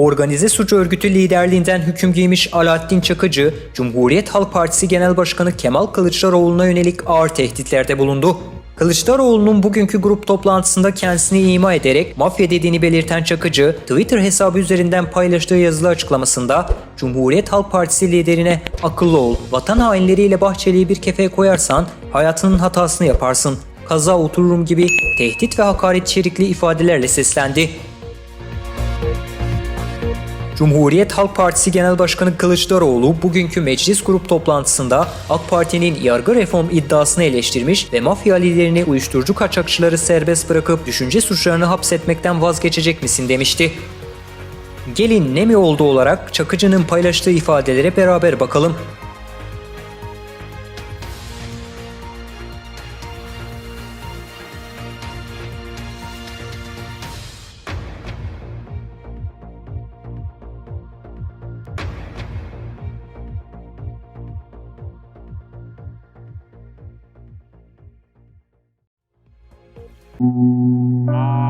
Organize suç örgütü liderliğinden hüküm giymiş Alaaddin Çakıcı, Cumhuriyet Halk Partisi Genel Başkanı Kemal Kılıçdaroğlu'na yönelik ağır tehditlerde bulundu. Kılıçdaroğlu'nun bugünkü grup toplantısında kendisini ima ederek mafya dediğini belirten Çakıcı, Twitter hesabı üzerinden paylaştığı yazılı açıklamasında Cumhuriyet Halk Partisi liderine akıllı ol, vatan hainleriyle Bahçeli'yi bir kefeye koyarsan hayatının hatasını yaparsın, kaza otururum gibi tehdit ve hakaret içerikli ifadelerle seslendi. Cumhuriyet Halk Partisi Genel Başkanı Kılıçdaroğlu bugünkü meclis grup toplantısında AK Parti'nin yargı reform iddiasını eleştirmiş ve mafya liderini uyuşturucu kaçakçıları serbest bırakıp düşünce suçlarını hapsetmekten vazgeçecek misin demişti. Gelin ne mi oldu olarak Çakıcı'nın paylaştığı ifadelere beraber bakalım. Bye.